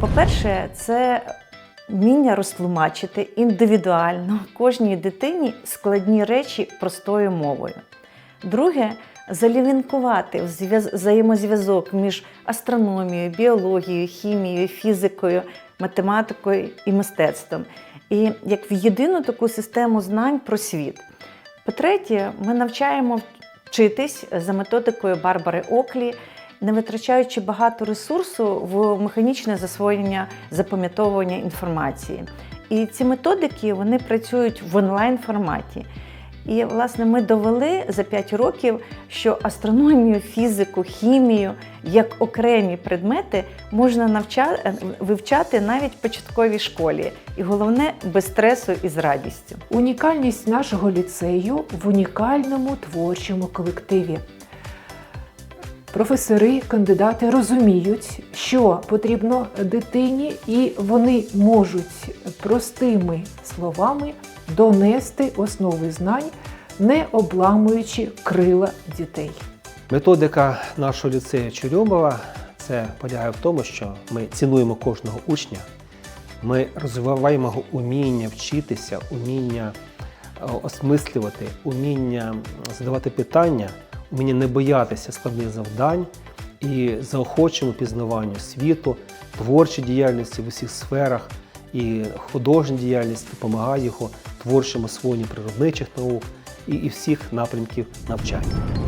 По-перше, це вміння розтлумачити індивідуально кожній дитині складні речі простою мовою. Друге, залівінкувати взаємозв'язок між астрономією, біологією, хімією, фізикою, математикою і мистецтвом. І як в єдину таку систему знань про світ. По-третє, ми навчаємо вчитись за методикою Барбари Оклі, не витрачаючи багато ресурсу в механічне засвоєння запам'ятовування інформації. І ці методики вони працюють в онлайн форматі. І, власне, ми довели за 5 років, що астрономію, фізику, хімію як окремі предмети можна навча... вивчати навіть в початковій школі. І головне без стресу і з радістю. Унікальність нашого ліцею в унікальному творчому колективі. Професори, кандидати розуміють, що потрібно дитині, і вони можуть простими словами донести основи знань, не обламуючи крила дітей. Методика нашого ліцею Чурьомова це полягає в тому, що ми цінуємо кожного учня, ми розвиваємо його уміння вчитися, уміння е, осмислювати, уміння задавати питання, уміння не боятися складних завдань і заохочуємо пізнаванню світу, творчій діяльності в усіх сферах і художня діяльність допомагає його творчому освоєнню природничих наук і, і всіх напрямків навчання.